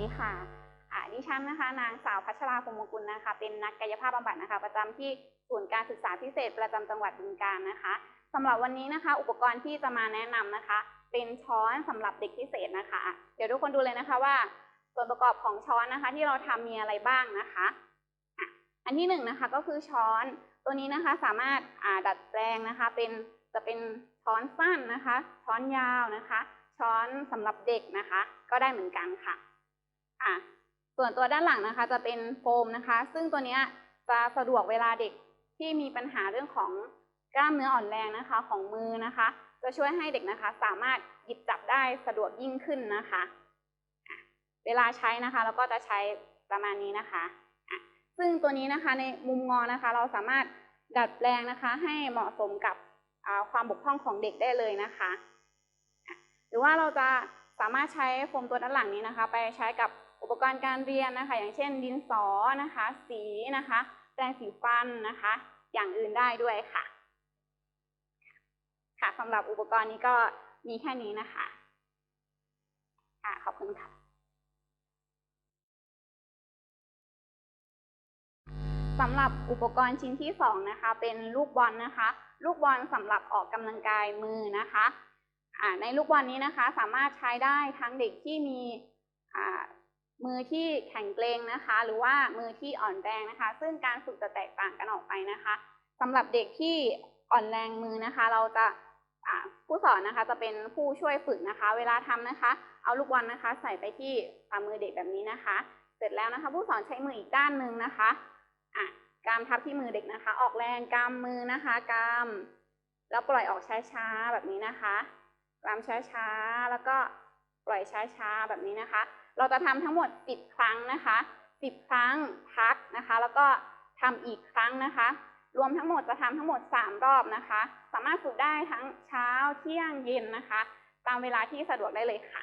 ดีค่ะดิฉันนะคะ นางสาวพัชราพรหมกุลนะคะ เป็นนักกายภาพบำบัดนะคะ ประจำที่ศูนย์การศึกษาพิเศษประจำจังหวัดบึงกาฬนะคะสำหรับวันนี้นะคะ อุปกรณ์ที่จะมาแนะนำนะคะ เป็นช้อนสำหรับเด็กพิเศษนะคะ เดี๋ยวทุกคนดูเลยนะคะว่า ส่วนประกอบของช้อนนะคะ ที่เราทำมีอะไรบ้างนะคะอันที่หนึ่งนะคะก็คือช้อนตัวนี้นะคะสามารถาดัดแปลงนะคะ เป็นจะเป็นช้อนสั้นนะคะ ช้อนยาวนะคะ ช้อนสำหรับเด็กนะคะ ก็ได้เหมือนกันค่ะ ส่วนตัวด้านหลังนะคะ จะเป็นโฟมนะคะ ซึ่งตัวนี้จะสะดวกเวลาเด็กที่มีปัญหาเรื่องของกล้ามเนื้ออ่อนแรงนะคะของมือนะคะ จะช่วยให้เด็กนะคะ สามารถหยิบจับได้สะดวกยิ่งขึ้นนะคะ เวลาใช้นะคะเราก็จะใช้ประมาณนี้นะคะ ซึ่งตัวนี้นะคะในมุมงอนะคะ เราสามารถดัดแปลงนะคะ ให้เหมาะสมกับความบกพร่องของเด็กได้เลยนะคะ หรือว่าเราจะสามารถใช้โฟมตัวด้านหลังนี้นะคะ ไปใช้กับ อุปกรณ์การเรียนนะคะ อย่างเช่นดินสอนะคะ สีนะคะแปรงสีฟันนะคะ อย่างอื่นได้ด้วยค่ะ ค่ะสำหรับอุปกรณ์นี้ก็มีแค่นี้นะคะค่ะขอบคุณค่ะสำหรับอุปกรณ์ชิ้นที่สองนะคะ เป็นลูกบอลนะคะ ลูกบอลสำหรับออกกำลังกายมือนะคะในลูกบอลนี้นะคะ สามารถใช้ได้ทั้งเด็กที่มี มือที่แข็งเกร็งนะคะ หรือว่ามือที่อ่อนแรงนะคะ ซึ่งการฝึกจะแตกต่างกันออกไปนะคะสำหรับเด็กที่อ่อนแรงมือนะคะ เราจะผู้สอนนะคะจะเป็นผู้ช่วยฝึกนะคะ เวลาทำนะคะ เอาลูกบอลนะคะ ใส่ไปที่ฝ่ามือเด็กแบบนี้นะคะ เสร็จแล้วนะคะ ผู้สอนใช้มืออีกด้านหนึ่งนะคะอะกำทับที่มือเด็กนะคะ ออกแรงกำมือนะคะกำแล้วปล่อยออกช้าๆแบบนี้นะคะกำช้าๆแล้วก็ปล่อยช้าๆแบบนี้นะคะ เราจะทำทั้งหมด 10 ครั้งนะคะ 10 ครั้งพักนะคะ แล้วก็ทำอีกครั้งนะคะ รวมทั้งหมดจะทำทั้งหมด 3 รอบนะคะ สามารถฝึกได้ทั้งเช้าเที่ยงเย็นนะคะ ตามเวลาที่สะดวกได้เลยค่ะ